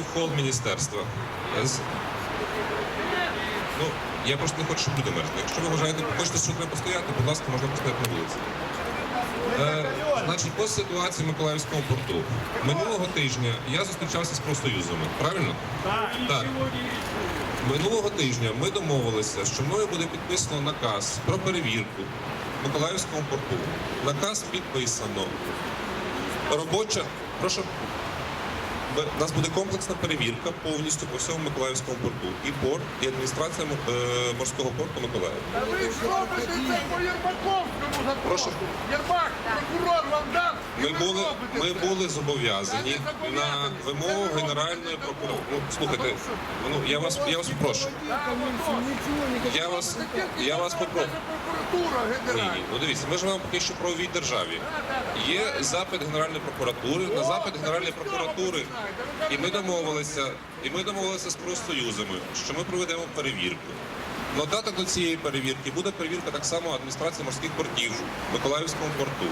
в хол міністерства. Ну, я просто не хочу, щоб люди мерзли. Якщо ви вважаєте, хочете, що треба постояти, будь ласка, можна постояти на вулиці. Е, значить, по ситуації в Миколаївському порту. Минулого тижня я зустрічався з профсоюзами, правильно? Так. Минулого тижня ми домовилися, що мною буде підписано наказ про перевірку в Миколаївському порту. Наказ підписано. Робоча. Прошу. У нас буде комплексна перевірка повністю по всьому Миколаївському порту. І порт, і адміністрація е, морського порту Миколаєва. Та ви що ви це по Єрмаковському закону. Прошу. Єрмак, прокурор вам дав. і Ми були, ми були зобов'язані на вимогу Генеральної прокуратури. Ну, слухайте, ну я вас я вас прошу. Я вас я вас попрошу. Ні, ні, ну дивіться, ми живемо поки що в правовій державі. Є запит Генеральної прокуратури, на запит Генеральної прокуратури. І ми домовилися, і ми домовилися з профсоюзами, що ми проведемо перевірку. Но дата до цієї перевірки буде перевірка так само адміністрації морських портів в Миколаївському порту.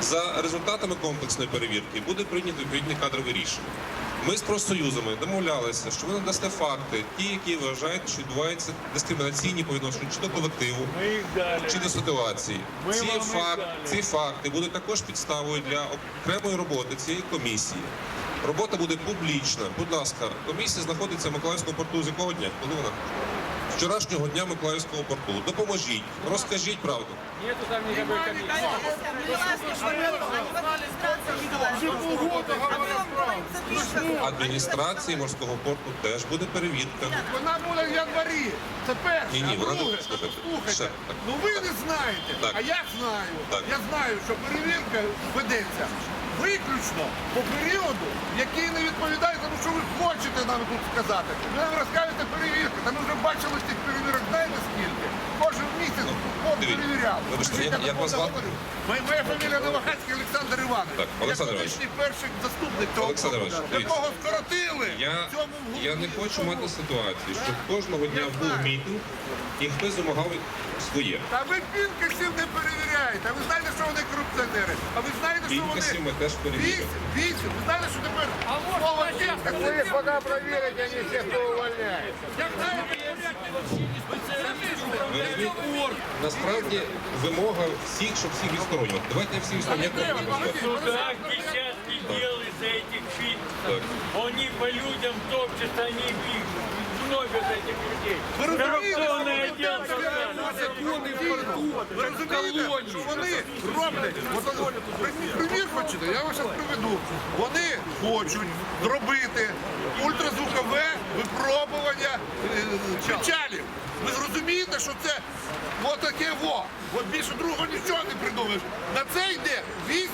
За результатами комплексної перевірки буде прийнято відповідні кадрові рішення. Ми з профсоюзами домовлялися, що ви надасте факти, ті, які вважаєте, що відбуваються дискримінаційні по відношенню чи до колективу, чи до ситуації. Ці, факт, ці факти будуть також підставою для окремої роботи цієї комісії. Робота буде публічна. Будь ласка, комісія знаходиться в Миколаївському порту з якого дня? Коли вона? Вчорашнього дня Миколаївського порту. Допоможіть, розкажіть правду. Нету там никакой комиссии. Адміністрації морського порту теж буде перевірка. Вона буде в январі. Це перше. Ні, ні, вона слухайте, ще, слухайте. так. Ну ви не знаєте, Так. а я знаю. Так. Я знаю, що перевірка ведеться виключно по періоду, який не відповідає тому, що ви хочете нам тут сказати. Ви нам розкажете перевірку. Та ми вже бачили з тих перевірок, знаєте скільки? Кожен місяць дивіться, перевіряв. вибачте, так як вас звати? Моя, моя фамілія Новохацький Олександр Іванович. Так, Олександр я Іванович. колишній перший заступник цього Олександр Іванович, дивіться. якого скоротили. Я, в цьому я не в хочу цьому- мати ситуацію, що кожного дня був мітинг і хтось вимагав своє. Та ви пінкасів не перевіряєте. А ви знаєте, що вони корупціонери. А ви знаєте, що вони... Пінкасів ми теж перевіряємо. Вісім, вісім. Ви знаєте, що тепер слово пінкас... Вы пока проверите, они все кто увольняется. Як знаєте, Ви розумієте? Насправді вимога всіх, щоб всіх відсторонювати. Давайте я всіх відстороню. Як ви будете? Суда десятки дел из-за этих фильмов. Они по людям топчутся, они их гнобят этих людей. Ви розумієте, що вони роблять? Примір хочете, я вас зараз приведу. Вони хочуть зробити ультразвукове випробування е, печалів. Ви зрозумієте, що це отаке во. От більше другого нічого не придумаєш. На це йде 8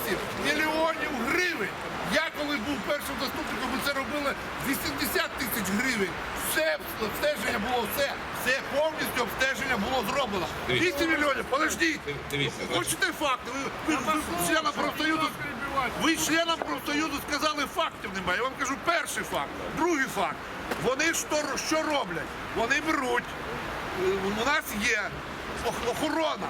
мільйонів гривень. Я коли був першим заступником, ми це робили 80 тисяч гривень. Все обстеження було все. Все повністю обстеження було зроблено. Дивіться. 200 мільйонів, подождіть. Хочете факти? Ви, ви, ви членам профсоюзу, ви членам профсоюзу сказали фактів немає. Я вам кажу перший факт. Другий факт. Вони що, що роблять? Вони беруть. е, У нас є охорона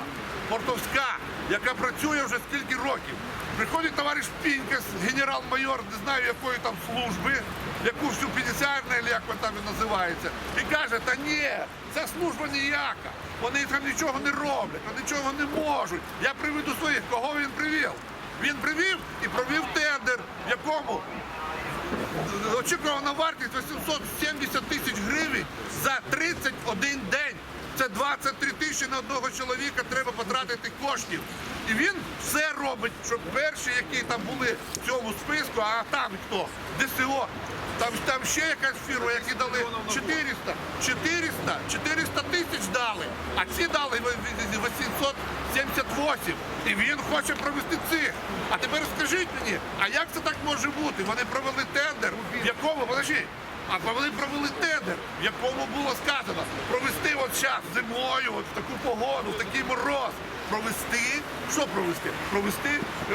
портовська, яка працює вже скільки років. Приходить товариш Пінькас, генерал-майор, не знаю якої там служби, яку всю пенітенціарну, або як вона там і називається, і каже, та ні, ця служба ніяка. Вони там нічого не роблять, вони нічого не можуть. Я приведу своїх, кого він привів? Він привів і провів тендер, в якому очікувана вартість 870 тисяч гривень за 31 день. Це 23 тисячі на одного чоловіка треба потратити коштів. І він все робить, щоб перші, які там були в цьому списку, а там хто? ДСО. Там, там ще якась фірма, які дали 400, 400, 400 тисяч дали, а ці дали 878. І він хоче провести цих. А тепер скажіть мені, а як це так може бути? Вони провели тендер, в якому, подожди, а вони провели тендер, в якому було сказано провести от час зимою, от в таку погоду, в такий мороз. Провести, що провести? Провести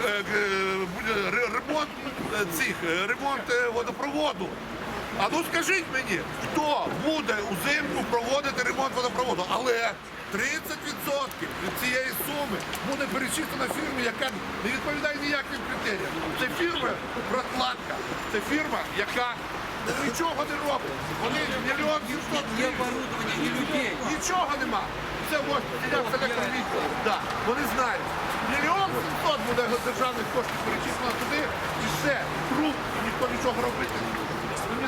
е, е, ремонт е, цих, е, ремонт е, водопроводу. А ну скажіть мені, хто буде узимку проводити ремонт водопроводу? Але 30% від цієї суми буде перечислена фірмі, яка не відповідає ніяким критеріям. Це фірма прокладка, це фірма, яка нічого не роблять. Вони мільйон сімсот Ні оборудовання, ні людей. Нічого нема. Це ось. Да, вони знають. Мільйон сімсот буде державних коштів перечислено туди і все. Труп, і ніхто нічого робити не